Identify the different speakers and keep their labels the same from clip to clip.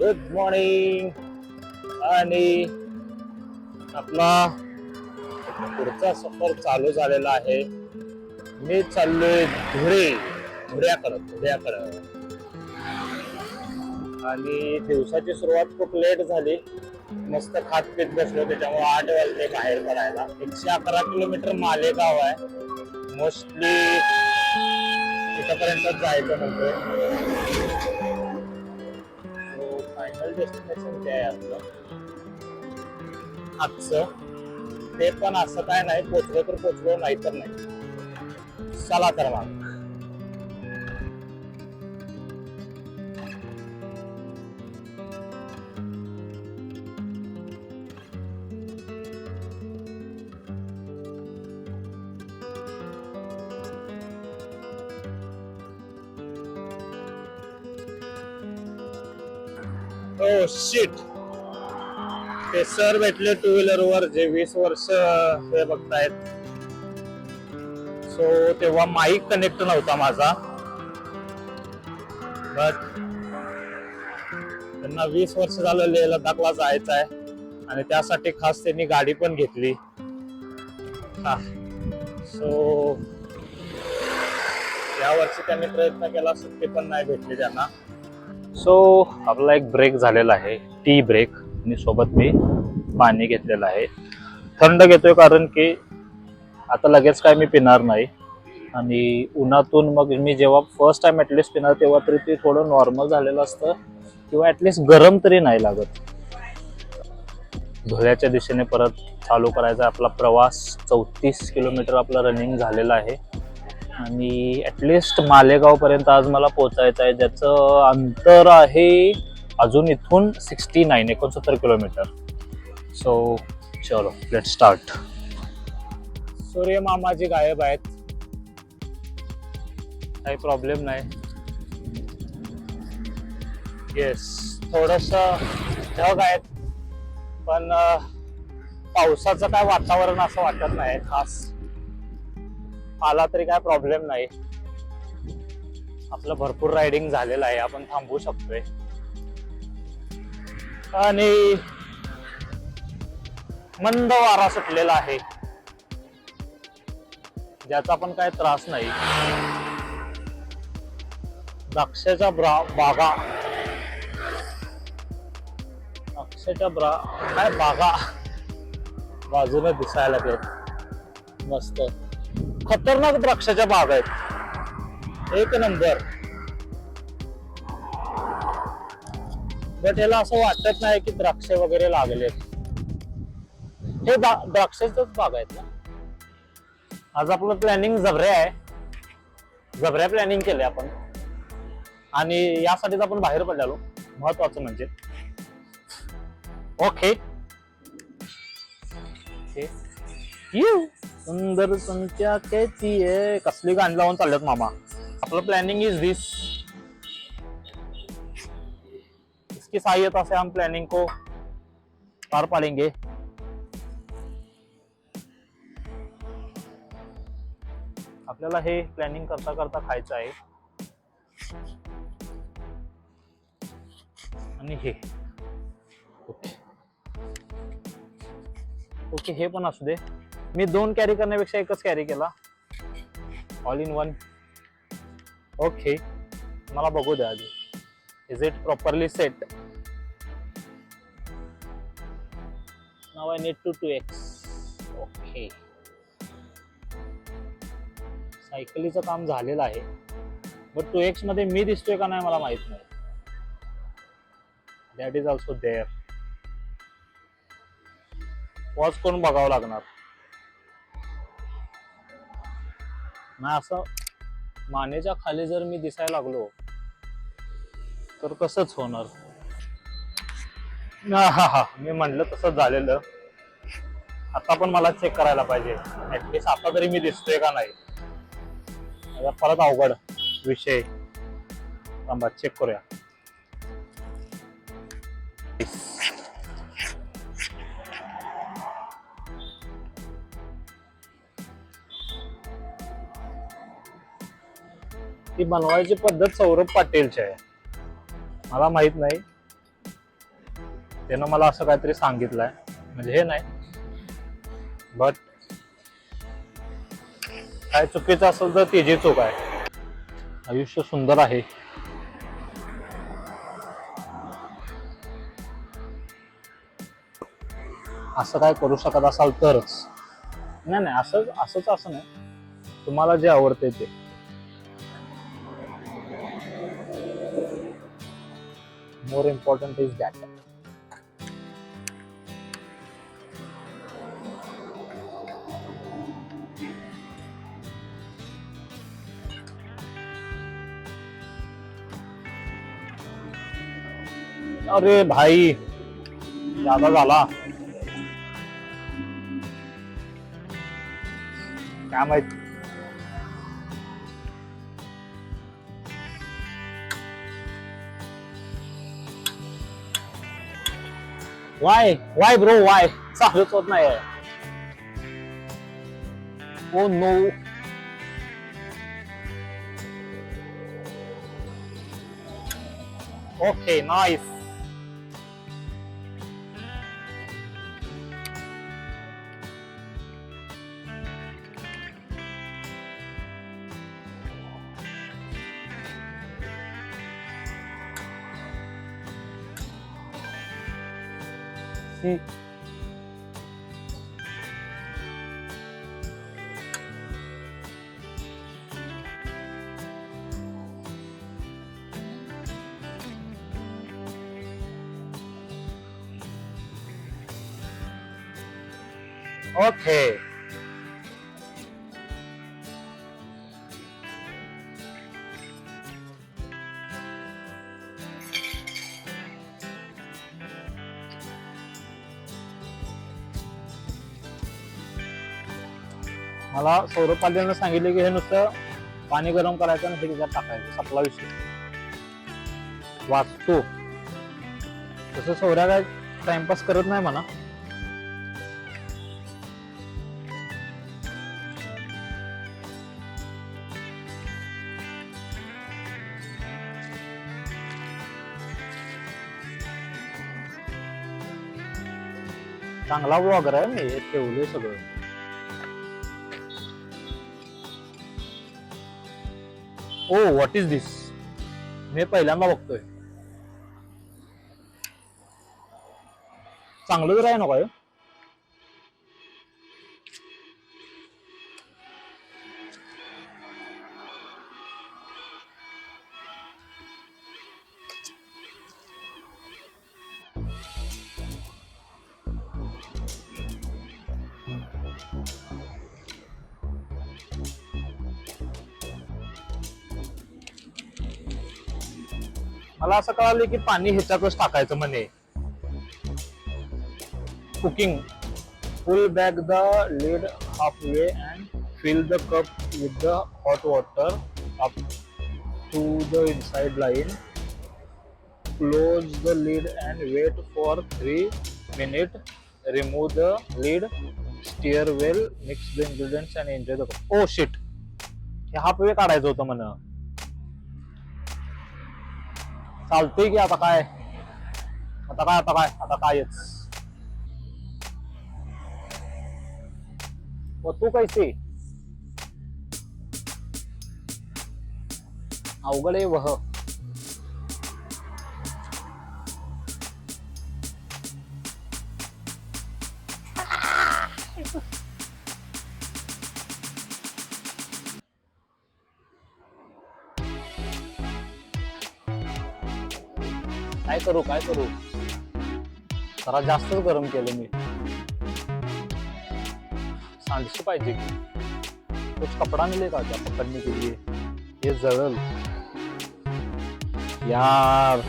Speaker 1: Good morning आणि आपला पुढचा सफर चालू झालेला आहे. मी चाललोय धुळे. धुळ्याकडं धुळ्याकडं. आणि दिवसाची सुरुवात खूप लेट झाली. मस्त खात पीत बसलो त्याच्यामुळे आठ वाजले बाहेर पडायला. एकशे अकरा किलोमीटर मालेगाव आहे. मोस्टली तिथपर्यंत जायचं म्हणतोय. डेस्टिनेशन ते आहे आपलं. आजचं. ते पण असं काय नाही पोचलं तर पोचलो नाही तर नाही. चला तर मग. सर भेटले टू व्हीलर वर जे वीस वर्ष हे बघतायत. सो तेव्हा माईक कनेक्ट नव्हता माझा. बट त्यांना वीस वर्ष झालं लेह लडाखला जायचं आहे आणि त्यासाठी खास त्यांनी गाडी पण घेतली. हा. सो यावर्षी त्यांनी प्रयत्न केला सुट्टी पण नाही भेटली त्यांना. सो आपला एक ब्रेक झालेला आहे. टी ब्रेक आणि सोबत मी. पाणी घेतलेलं आहे. थंड घेतोय कारण की आता लगेच काय मी पिणार नाही. आणि उन्हातून मग मी जेव्हा फर्स्ट टाइम ॲटलिस्ट पिणार तेव्हा तरी ते थोडं नॉर्मल झालेलं असतं किंवा ॲटलिस्ट गरम तरी नाही लागत. धुळ्याच्या दिशेने परत चालू करायचा आपला प्रवास. चौतीस किलोमीटर आपला रनिंग झालेला आहे. आणि ॲटलिस्ट मालेगावपर्यंत आज मला पोचायचं आहे. ज्याचं अंतर आहे अजून इथून सिक्स्टी नाईन एकोणसत्तर किलोमीटर. सो चलो लेट स्टार्ट सूर्य मामाजी गायब आहेत. काही प्रॉब्लेम नाही. येस थोडस ढग आहेत. पण पावसाचं काय वातावरण असं वाटत नाही खास. आला तरी काय प्रॉब्लेम नाही. आपलं भरपूर रायडिंग झालेलं आहे. आपण थांबवू शकतोय. आणि मंद वारा सुटलेला आहे. ज्याचा पण काय त्रास नाही. द्राक्षाच्या ब्रा बागा. द्राक्षाच्या ब्रा काय बागा? बाजूने दिसायला लागेल. मस्त. खतरनाक द्राक्षाच्या बाग आहेत. एक नंबर. बट याला असं वाटत नाही की द्राक्ष वगैरे लागलेत. हे द्राक्षाचाच बाग आहेत ना? आज आपलं प्लॅनिंग जबऱ्या आहे. जबऱ्या प्लॅनिंग केले आपण. आणि यासाठीच आपण बाहेर पडलेलो. महत्वाचं म्हणजे. ओके यू सुंदर संख्या कैती आहे कसली गाणी लावून चालल्यात मामा. आपलं प्लॅनिंग इज दिस इसकी सहायता से हम प्लॅनिंग को पार पाडेंगे आपल्याला हे प्लॅनिंग करता करता खायचं आहे. आणि हे. ओके ओके हे पण असू दे. मी दोन कॅरी करण्यापेक्षा एकच कॅरी केला. ऑल इन वन ओके मला बघू द्या आधी. Is it properly set now I need to to x सायकलीचं काम झालेलं आहे. बट टू एक्समध्ये मी दिसतोय का नाही मला माहीत नाही. That is also there watch करून बघावं लागणार. नाही असं मानेच्या खाली जर मी दिसायला लागलो तर कसंच होणार? हा हा हा. मी म्हणलं तसंच झालेलं. आता पण मला चेक करायला पाहिजे. ऍटलिस्ट आता तरी मी दिसतोय का नाही? आता परत अवघड विषय थांबा चेक करूया. ती बनवायची पद्धत सौरभ पाटीलची आहे. मला माहीत नाही. त्यानं मला असं काहीतरी सांगितलंय. म्हणजे हे नाही. बट काय चुकीचं असेल तर तिची चूक आहे. आयुष्य सुंदर आहे. असं काय करू शकत असाल तरच. नाही नाही असंच असंच असं नाही. तुम्हाला जे आवडते ते. मोर इम्पॉर्टंट इज दॅट अरे भाई ज्यादा झाला काय माहीत वाय वाय ब्रो वाय चालूच होत नाही ओ no okay nice see okay मला सौरभ सांगितले की हे नुसतं पाणी गरम करायचं आणि हे त्याच्यात टाकायचं सपला विषय. वाचतो. तसं सौऱ्या काय टाइमपास करत नाही म्हणा. चांगला ब्लॉगर आहे मी हे ठेवले सगळं. ओ व्हॉट इज दिस मी पहिल्यांदा बघतोय. चांगलं तर आहे ना काय? मला असं कळालं की पाणी ह्याच्यातच टाकायचं म्हणे. Cooking full back the lid half way and fill the cup with the hot water up to the inside line close the lid and wait for three minute remove the lid stir well mix the ingredients and enjoy the cup oh shit हे half way काढायचं होतं म्हणा. चालतंय की आता काय आता काय आता काय आता कायच व तू कैसे अवघड आहे वह काय करू काय करू? जरा जास्तच गरम केलं मी. सांडशी पाहिजे की. कुछ कपड़ा मिलेगा क्या पकड़ने के लिए हे जळल. यार.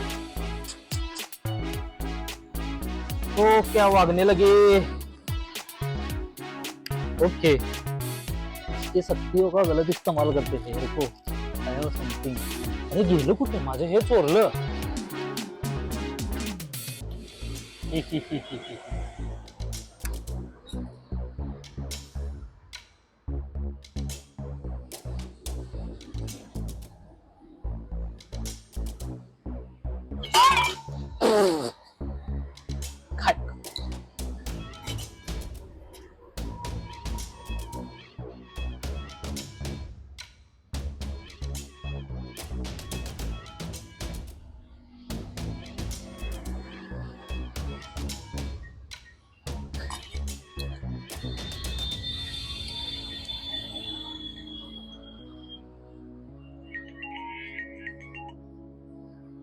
Speaker 1: तो क्या वागने लगे? ओके. ते शक्तियों का गलत इस्तेमाल करते हे? हो. रुको समथिंग अरे गेलं कुठे? माझं हे चोरलं. フフフフ。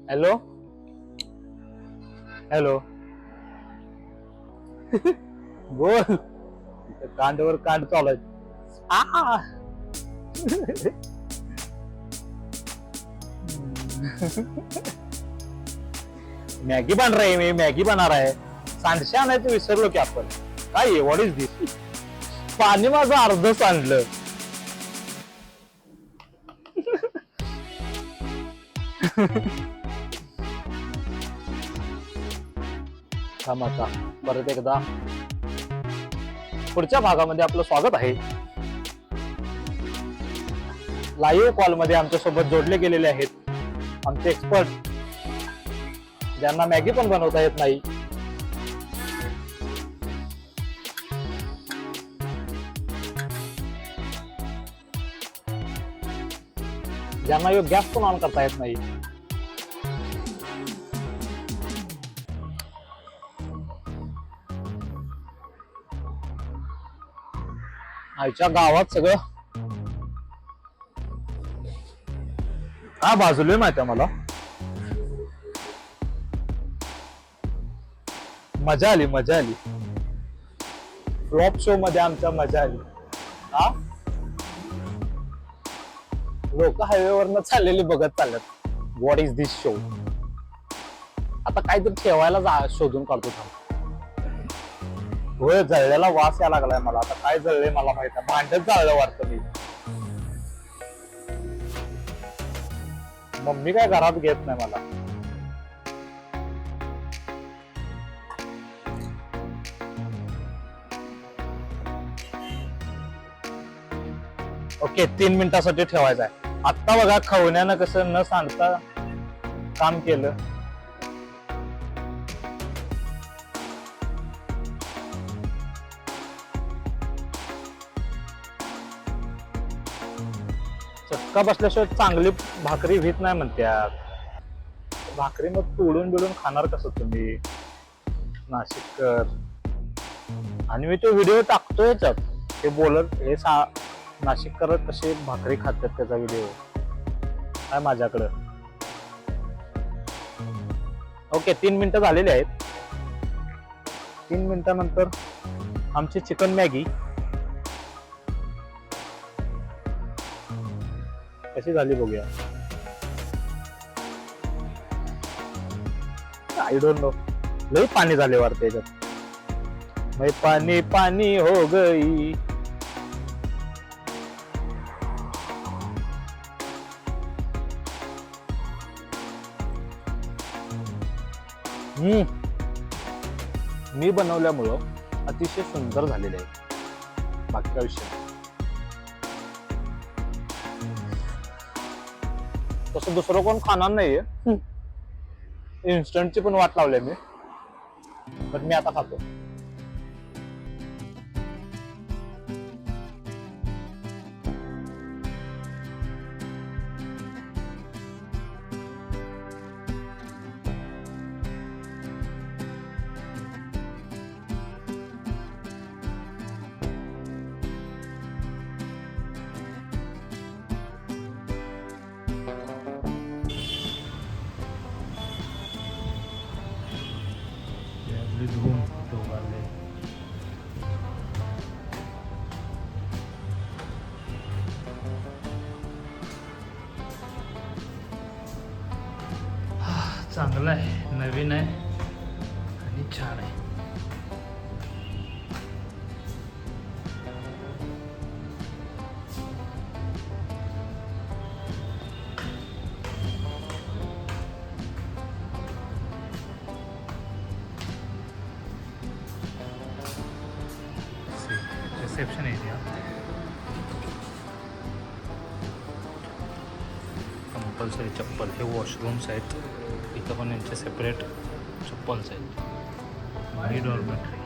Speaker 1: हॅलो हॅलो बोल. कांडवर कांड चालू मॅगी बनणार आहे मी मॅगी बनणार आहे सांडशे आणायचं विसरलो की आपण. काय व्हॉट इज दिस पाणी माझं अर्ध सांडलं. थांब परत एकदा पुढच्या भागामध्ये आपलं स्वागत आहे. लाईव्ह कॉलमध्ये आमच्यासोबत जोडले गेलेले आहेत आमचे एक्सपर्ट ज्यांना मॅगी पण बनवता येत नाही. ज्यांना यो गॅस पण ऑन करता येत नाही. आयच्या गावात सगळं. हा बाजूला माहिती मला? मजा आली मजा आली. फ्लॉप शो मध्ये आमच्या मजा आली. हा? लोक हायवे वरन चाललेली बघत चालल्यात. व्हॉट इज दिस शो आता काहीतरी ठेवायला जा शोधून काढतो थांब. होय जळलेला वास या लागलाय मला. आता काय जळले मला माहीत आहे भांडच जाळलं वाटतं मी. मम्मी काय घरात घेत नाही मला. ओके तीन मिनिटासाठी ठेवायचा आहे आत्ता बघा खवण्यानं कसं न सांगता काम केलं. धक्का बसल्याशिवाय चांगली भाकरी व्हीत नाही म्हणत्यात. भाकरी मग तोडून बिडून खाणार कसं तुम्ही? नाशिककर आणि मी तो व्हिडिओ टाकतो याच्यात. ते बोलत हे सा नाशिककर कसे भाकरी खातात त्याचा व्हिडिओ. आहे माझ्याकडं. ओके तीन मिनिटं झालेली आहेत. तीन मिनिटानंतर आमची चिकन मॅगी. कशी झाली बघूया. आय डोंट नो लई पाणी झाले वाटते याच्यात. मै पाणी पाणी हो गई. हम्म. मी बनवल्यामुळं अतिशय सुंदर झालेले आहे. बाकी विषय तसं दुसरं कोण खाणार नाहीये. इन्स्टंटची पण वाट लावली मी. पण मी आता खातो. चांगलं आहे नवीन आहे आणि छान आहे रिसेप्शन एरिया कंपल्सरी चप्पल. हे वॉशरूम्स आहेत इथं पण यांचे सेपरेट चप्पल्स आहेत आणि डॉर्मेटरी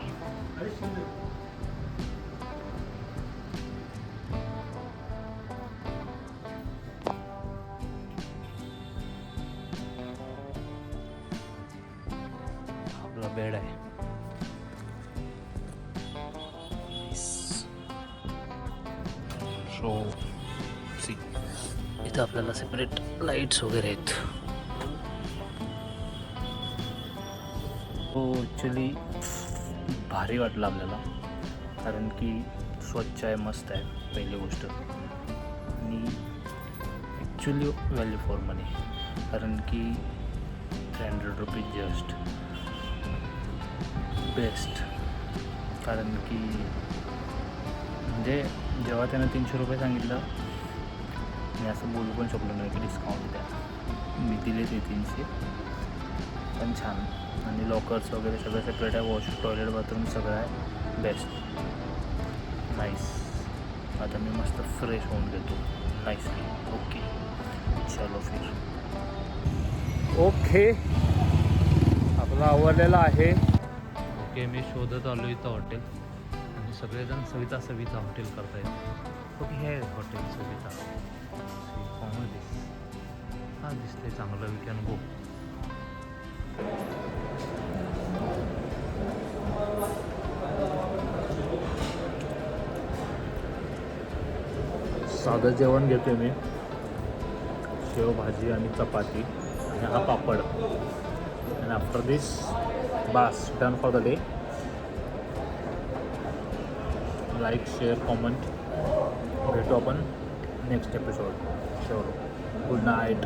Speaker 1: बेड आहे. सो इथं आपल्याला सेपरेट लाईट्स वगैरे आहेत. हो, तो ॲक्च्युली भारी वाटलं आपल्याला. कारण की स्वच्छ आहे मस्त आहे पहिली गोष्ट. आणि ॲक्च्युली व्हॅल्यू फॉर मनी कारण की three hundred rupees just best कारण की म्हणजे जेव्हा त्यानं तीनशे रुपये सांगितलं मी असं बोलू पण शकलो नाही की डिस्काउंट द्या. मी दिले ते तीनशे. पण छान. आणि लॉकर्स वगैरे सगळं सेपरेट आहे. वॉश टॉयलेट बाथरूम सगळं आहे. बेस्ट नाईस आता मी मस्त फ्रेश होऊन घेतो. नाईसली ओके चलो फिर. ओके आपलं आवडलेलं आहे. ओके मी शोधत आलो इथं हॉटेल आणि सगळेजण सविता सविता हॉटेल करतायत. ओके हे हॉटेल सविता. दिसते चांगलं वी कॅन गो साधं जेवण घेतोय मी. शेवभाजी आणि चपाती आणि हा पापड. आणि after this bass done for the day like share comment भेटू आपण next episode share good night